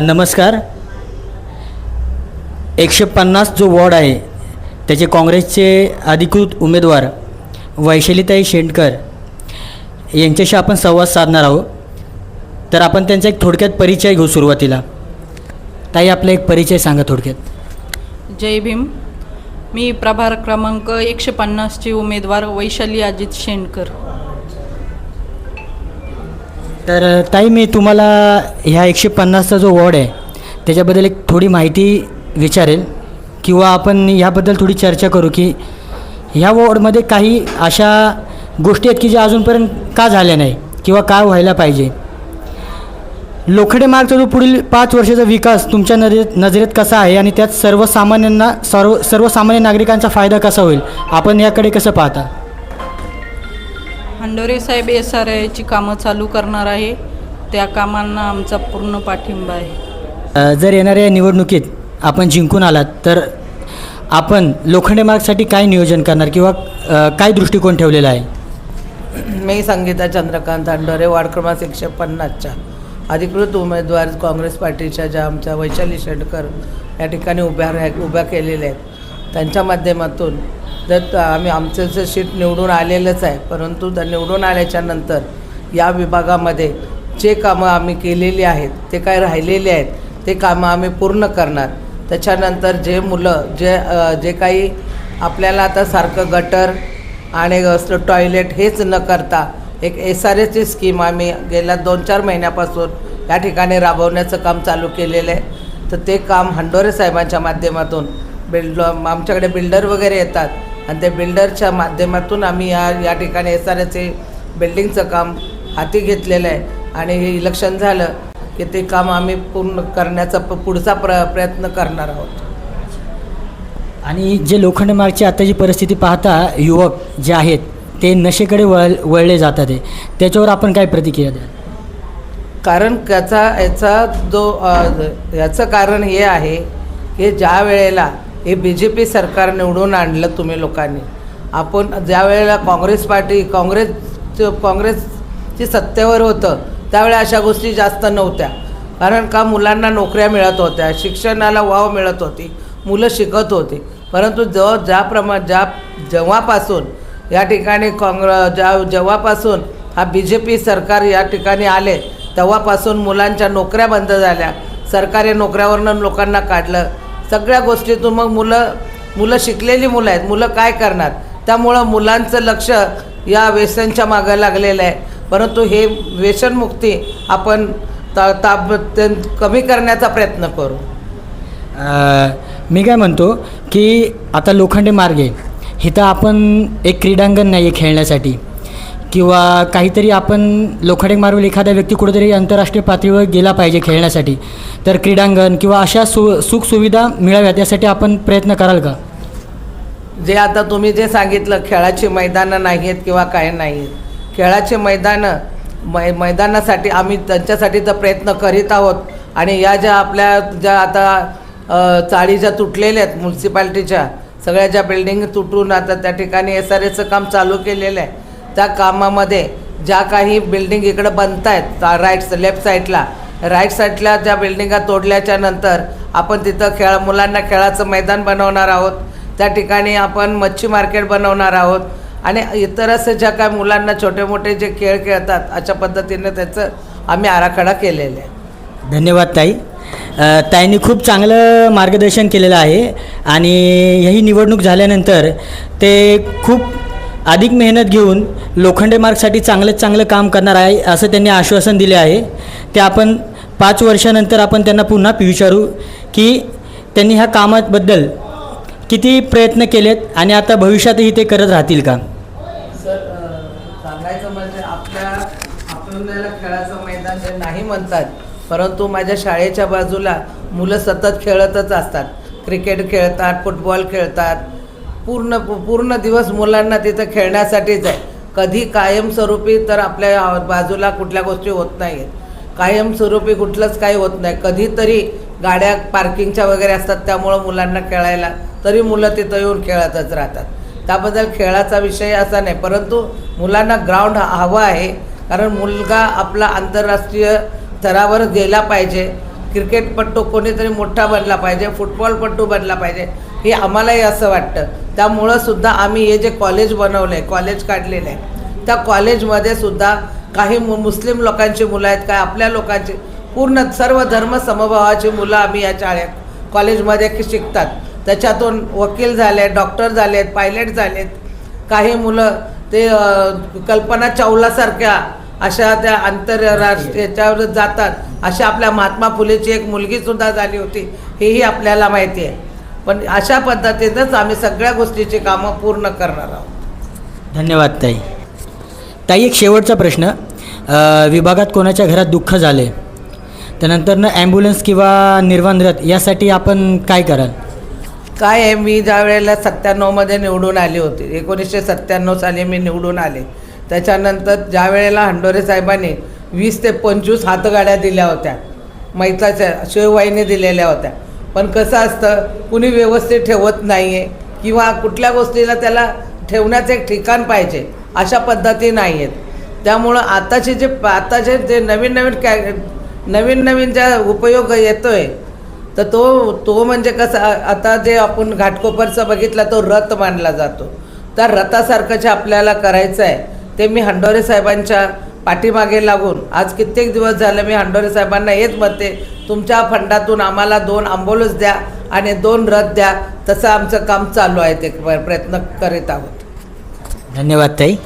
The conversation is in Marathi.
नमस्कार. एकशे पन्नास जो वॉर्ड आहे त्याचे काँग्रेसचे अधिकृत उमेदवार वैशालीताई शेंडकर यांच्याशी आपण संवाद साधणार आहोत. तर आपण त्यांचा एक थोडक्यात परिचय घेऊ सुरुवातीला. ताई आपला एक परिचय सांगा थोडक्यात. जय भीम. मी प्रभार क्रमांक एकशे पन्नासची उमेदवार वैशाली अजित शेंडकर. तर ताई मी तुम्हाला ह्या एकशे पन्नासचा जो वॉर्ड आहे त्याच्याबद्दल एक थोडी माहिती विचारेल. किंवा आपण ह्याबद्दल थोडी चर्चा करू की ह्या वॉर्डमध्ये काही अशा गोष्टी आहेत की ज्या अजूनपर्यंत का झाल्या नाही किंवा काय व्हायला पाहिजे? लोखंडे मार्गचा जो पुढील पाच वर्षाचा विकास तुमच्या नजरेत नजरेत कसा आहे आणि त्यात सर्वसामान्यांना सर्व सर्वसामान्य नागरिकांचा फायदा कसा होईल? आपण याकडे कसं पाहता? हंडोरे साहेब एस आर आयची कामं चालू करणार आहे. त्या कामांना आमचा पूर्ण पाठिंबा आहे. जर येणाऱ्या निवडणुकीत आपण जिंकून आलात तर आपण लोखंडे मार्गसाठी काय नियोजन करणार किंवा काय दृष्टिकोन ठेवलेला आहे? मी संगीता चंद्रकांत अंडोरे वार्ड क्रमांक एकशे पन्नासच्या. अधिकृत उमेदवार काँग्रेस पार्टीच्या ज्या आमच्या वैशाली शेडकर या ठिकाणी उभ्या राह उभ्या केलेल्या आहेत. त्यांच्या माध्यमातून तर आम्ही आमचं सीट निवडून आलेलंच आहे. परंतु त्या निवडून आल्याच्यानंतर या विभागामध्ये जे कामं आम्ही केलेली आहेत ते काय राहिलेले आहेत ते कामं आम्ही पूर्ण करणार. त्याच्यानंतर जे मुलं जे जे काही आपल्याला आता सारखं गटर आणि असलं टॉयलेट हेच न करता एक एस आर एची स्कीम आम्ही गेल्या दोन चार महिन्यापासून या ठिकाणी राबवण्याचं काम चालू केलेलं आहे. तर ते काम हंडोरे साहेबांच्या माध्यमातून बिल्ड आमच्याकडे बिल्डर वगैरे येतात. आणि ते बिल्डरच्या माध्यमातून आम्ही या या ठिकाणी एस आर एचे बिल्डिंगचं काम हाती घेतलेलं आहे. आणि हे इलेक्शन झालं की ते काम आम्ही पूर्ण करण्याचा प पुढचा प्र प्रयत्न करणार आहोत. आणि जे लोखंडे मार्गची आताची परिस्थिती पाहता युवक जे आहेत ते नशेकडे वळ वळले जातात आहे. त्याच्यावर आपण काय प्रतिक्रिया द्याल? कारण त्याचा याचा जो याचं कारण हे आहे की ज्या वेळेला हे बी जे पी सरकार निवडून आणलं तुम्ही लोकांनी. आपण ज्या वेळेला काँग्रेस पार्टी काँग्रेस काँग्रेसची सत्तेवर होतं त्यावेळेला अशा गोष्टी जास्त नव्हत्या. कारण का मुलांना नोकऱ्या मिळत होत्या शिक्षणाला वाव मिळत होती मुलं शिकत होती. परंतु जो ज्याप्रमा ज्या जेव्हापासून या ठिकाणी काँग्र ज्या जेव्हापासून हा बी जे पी सरकार या ठिकाणी आले तेव्हापासून मुलांच्या नोकऱ्या बंद झाल्या. सरकारी नोकऱ्यावरनं लोकांना काढलं. सगळ्या गोष्टीतून मग मुलं मुलं शिकलेली मुलं आहेत. मुलं काय करणार? त्यामुळं मुलांचं लक्ष या व्यसनच्या मागं लागलेलं आहे. परंतु हे व्यसनमुक्ती आपण ता ताब ते कमी करण्याचा प्रयत्न करू. मी काय म्हणतो की आता लोखंडी मार्गे इथं आपण एक क्रीडांगण नाही आहे खेळण्यासाठी. किंवा काहीतरी आपण लोखंडे मारून एखादा व्यक्ती कुठेतरी आंतरराष्ट्रीय पातळीवर गेला पाहिजे खेळण्यासाठी. तर क्रीडांगण किंवा अशा सु सुखसुविधा मिळाव्यात यासाठी आपण प्रयत्न कराल का? जे आता तुम्ही जे सांगितलं खेळाची मैदानं नाही आहेत किंवा काय नाही आहेत खेळाचे मैदानं मै मैदानासाठी आम्ही त्यांच्यासाठी तर प्रयत्न करीत आहोत. आणि या ज्या आपल्या ज्या आता चाळी ज्या तुटलेल्या आहेत म्युन्सिपाल्टीच्या सगळ्या ज्या बिल्डिंग तुटून आता त्या ठिकाणी एस आर एचं काम चालू केलेलं आहे. त्या कामामध्ये ज्या काही बिल्डिंग इकडं बनत आहेत राईट लेफ्ट साईडला राईट साईडला ज्या बिल्डिंगा तोडल्याच्या नंतर आपण तिथं खेळ मुलांना खेळाचं मैदान बनवणार आहोत. त्या ठिकाणी आपण मच्छी मार्केट बनवणार आहोत. आणि इतर असं ज्या काय मुलांना छोटे मोठे जे खेळ खेळतात अशा पद्धतीने त्याचं आम्ही आराखडा केलेला आहे. धन्यवाद ताई. ताईंनी खूप चांगलं मार्गदर्शन केलेलं आहे. आणि ही निवडणूक झाल्यानंतर ते खूप अधिक मेहनत घेऊन लोखंडे मार्गसाठी चांगलं चांगलं काम करणार आहे असं त्यांनी आश्वासन दिले आहे. ते आपण पाच वर्षानंतर आपण त्यांना पुन्हा विचारू की त्यांनी ह्या कामाबद्दल किती प्रयत्न केलेत आणि आता भविष्यातही ते करत राहतील का? सर सांगायचं म्हणजे आपल्या आपल्याला खेळाचं मैदान ते नाही म्हणतात परंतु माझ्या शाळेच्या बाजूला मुलं सतत खेळतच असतात. क्रिकेट खेळतात फुटबॉल खेळतात पूर्ण पूर्ण दिवस मुलांना तिथं खेळण्यासाठीच आहे. कधी कायमस्वरूपी तर आपल्या बाजूला कुठल्या गोष्टी होत नाही आहेत कायमस्वरूपी कुठलंच काही होत नाही. कधीतरी गाड्या पार्किंगच्या वगैरे असतात त्यामुळं मुलांना खेळायला तरी मुलं तिथं येऊन खेळतच राहतात. त्याबद्दल खेळाचा विषय असा नाही परंतु मुलांना ग्राउंड हवं आहे. कारण मुलगा आपला आंतरराष्ट्रीय स्तरावर गेला पाहिजे. क्रिकेटपट्टू कोणीतरी मोठा बनला पाहिजे फुटबॉलपट्टू बनला पाहिजे. हे आम्हालाही असं वाटतं. त्यामुळं सुद्धा आम्ही हे जे कॉलेज बनवलं आहे कॉलेज काढलेलं आहे त्या कॉलेजमध्ये सुद्धा काही मु मुस्लिम लोकांची मुलं आहेत काय आपल्या लोकांची पूर्ण सर्व धर्म समभावाची मुलं आम्ही या शाळेत कॉलेजमध्ये की शिकतात. त्याच्यातून वकील झाले डॉक्टर झालेत पायलट झालेत. काही मुलं ते कल्पना चावलासारख्या अशा त्या आंतरराष्ट्रीय याच्यावर जातात. अशा आपल्या महात्मा फुलेची एक मुलगीसुद्धा झाली होती हेही आपल्याला माहिती आहे. पण अशा पद्धतीनंच आम्ही सगळ्या गोष्टीची कामं पूर्ण करणार आहोत. धन्यवाद ताई. ताई एक शेवटचा प्रश्न. अ, विभागात कोणाच्या घरात दुःख झाले? त्यानंतरनं ॲम्ब्युलन्स किंवा निर्वाण रथ यासाठी आपण काय कराल? काय आहे मी ज्या वेळेला सत्त्याण्णवमध्ये निवडून आली होती एकोणीसशे सत्त्याण्णव साली मी निवडून आले. त्याच्यानंतर ज्या वेळेला हंडोरे साहेबांनी वीस ते पंचवीस हातगाड्या दिल्या होत्या मैताच्या शिववाहिनी दिलेल्या होत्या पण कसं असतं कुणी व्यवस्थित ठेवत नाही आहे किंवा कुठल्या गोष्टीला त्याला ठेवण्याचं एक ठिकाण पाहिजे अशा पद्धती नाही आहेत त्यामुळं आताचे जे आताचे जे नवीन नवीन कॅ नवीन नवीन ज्या उपयोग येतो आहे तर तो तो म्हणजे कसं आता जे आपण घाटकोपरचा बघितला तो रथ मानला जातो. त्या रथासारखं जे आपल्याला करायचं आहे ते मी हंडोरे साहेबांच्या पाठीमागे लागून आज कित्येक दिवस झालं मी हंडोरे साहेबांना हेच म्हणते तुमच्या फंडातून आम्हाला दोन आंबोलस द्या आणि दोन रथ द्या तसं आमचं काम चालू आहे ते प्रयत्न करीत आहोत. धन्यवाद ताई.